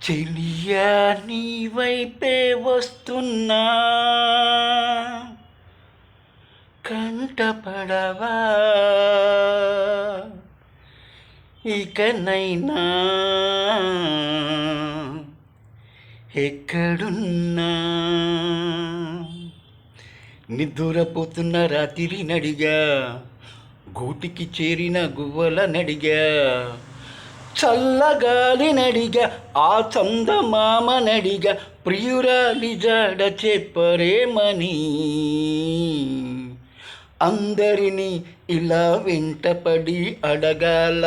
చెలియా నీ వైపే వస్తున్నా. కంటపడవా. ఇకనైనా ఎక్కడున్నా. నిద్దురపోతున్న రాత్రి నడిగా గూటికి చేరిన గువ్వల నడిగా చల్లగాలి నడిగ ఆ చందమామ నడిగ ప్రియురాలి జాడ చెప్పరేమని అందరినీ ఇలా వెంటపడి అడగాల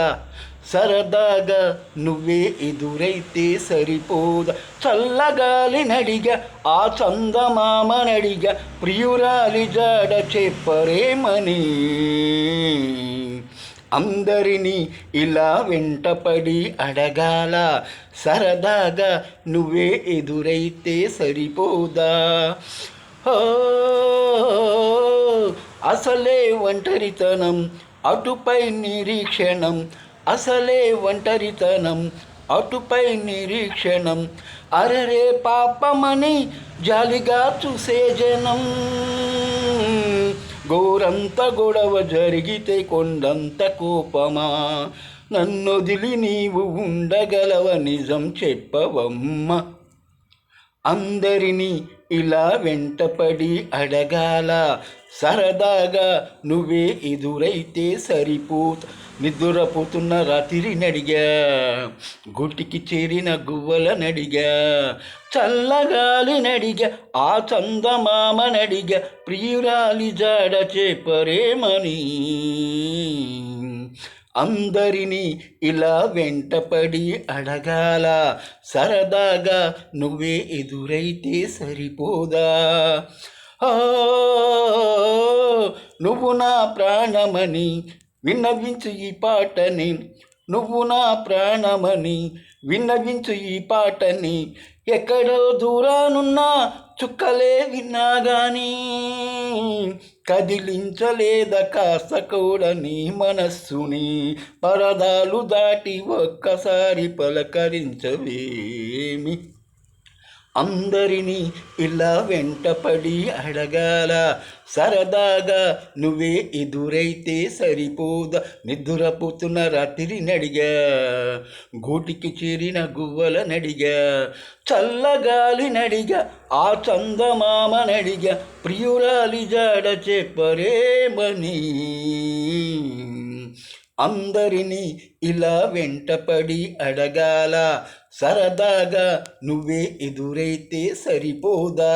సరదాగా నువ్వే ఎదురైతే సరిపోదా. చల్లగాలి నడిగ ఆ చందమామ నడిగ ప్రియురాలి జాడ చెప్పరేమని అందరినీ ఇలా వెంటపడి అడగాల సరదాగా నువ్వే ఎదురైతే సరిపోదా? అసలే ఒంటరితనం అటుపై నిరీక్షణం అసలే ఒంటరితనం అటుపై నిరీక్షణం అరరే పాపమని జాలిగా చూసే జనం. గోరంత గొడవ జరిగితే కొండంత కోపమా? నన్నొదిలి నీవు ఉండగలవ నిజం చెప్పవమ్మ. అందరినీ ఇలా వెంటపడి అడగాల సరదాగా నువ్వే ఎదురైతే సరిపోత నిద్రపోతున్న రాత్రి నడిగా గుట్టికి చేరిన గువ్వల నడిగా చల్లగాలి నడిగా ఆ చందమామ నడిగా ప్రియురాలి జాడ చేపరేమని? అందరినీ ఇలా వెంటపడి అడగాల సరదాగా నువ్వే ఎదురైతే సరిపోదా? నువ్వు నా ప్రాణమని విన్నవించు ఈ పాటని నువ్వు నా ప్రాణమని విన్నవించు ఈ పాటని. ఎక్కడో దూరానున్నా చుక్కలే విన్నా గాని కదిలించలేద కాస్త కూడా నీ మనస్సుని. పరదాలు దాటి ఒక్కసారి పలకరించవేమి? అందరినీ ఇలా వెంటపడి అడగాల సరదాగా నువ్వే ఎదురైతే సరిపోదా? నిద్రపోతున్న రాత్రి నడిగా గూటికి చేరిన గువ్వల నడిగా చల్లగాలి నడిగా ఆ చందమామ నడిగా ప్రియురాలి జాడ చెప్పరేమని? అందరినీ ఇలా వెంటపడి అడగాల సరదాగా నువ్వే ఎదురైతే సరిపోదా?